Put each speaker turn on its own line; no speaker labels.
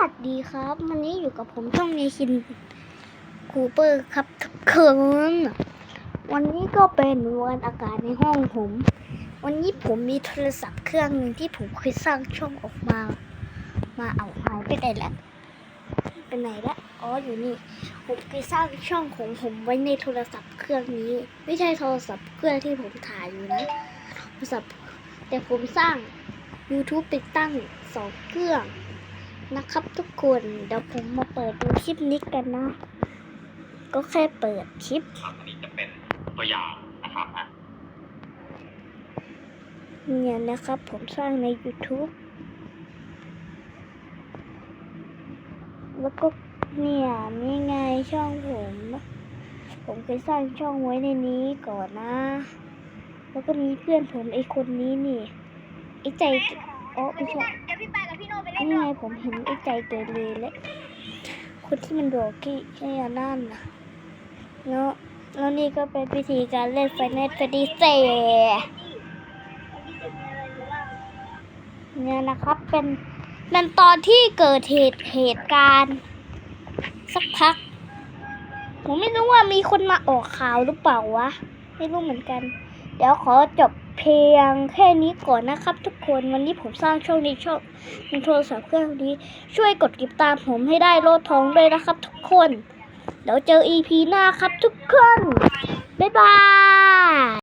วัสดีครับวันนี้อยู่กับผมช่องเนชินคูเปอร์ครับทุกคนวันนี้ก็เป็นวันอากาศในห้องผม วันนี้ผมมีโทรศัพท์เครื่องหนึ่งที่ผมเคยสร้างช่องออกมา มาเอาหายไปไหนละไปไหนละอ๋ออยู่นี่ผมเคยสร้างช่องของผมไว้ในโทรศัพท์เครื่องนี้ ไม่ใช่โทรศัพท์เครื่องที่ผมถ่ายอยู่นะโทรศัพท์แต่ผมสร้าง YouTube ติดตั้งสองเครื่อง นะครับทุกคนเดี๋ยวผมมาเปิดดูคลิปนี้กันนะ ก็แค่เปิดคลิป
ครับอันนี้จะเป็นตัวอย่างนะครับอะ
เนี่ยนะครับผมสร้างใน YouTube แล้วก็เนี่ยนี่ไงช่องผม ผมเคยสร้างช่องไว้ในนี้ก่อนนะ แล้วก็มีเพื่อนผมไอคนนี้นี่ไอใจอ๋อไม่ใช่
นี่ไง
ผมเห็นไอ้ใจเกเรและคนที่มันบอกกี้ไอ้อันนั่นนะแล้วแล้วนี่ก็เป็นวิธีการเล่นไฟเนสฟดีเซเนี่ยนะครับเป็นเป็นตอนที่เกิดเหตุเหตุการณ์ สักพัก ผมไม่รู้ว่ามีคนมาออกข่าวหรือเปล่าวะ ไม่รู้เหมือนกัน เดี๋ยวขอจบเพลงแค่นี้ก่อนนะครับ ทุกคนวันนี้ผมสร้างช่องในช่องในโทรศัพท์เครื่องนี้ ช่วยกดติดตามผมให้ได้โลดทองด้วยนะครับ ทุกคนเดี๋ยวเจอ EP หน้าครับทุกคน บ๊ายบาย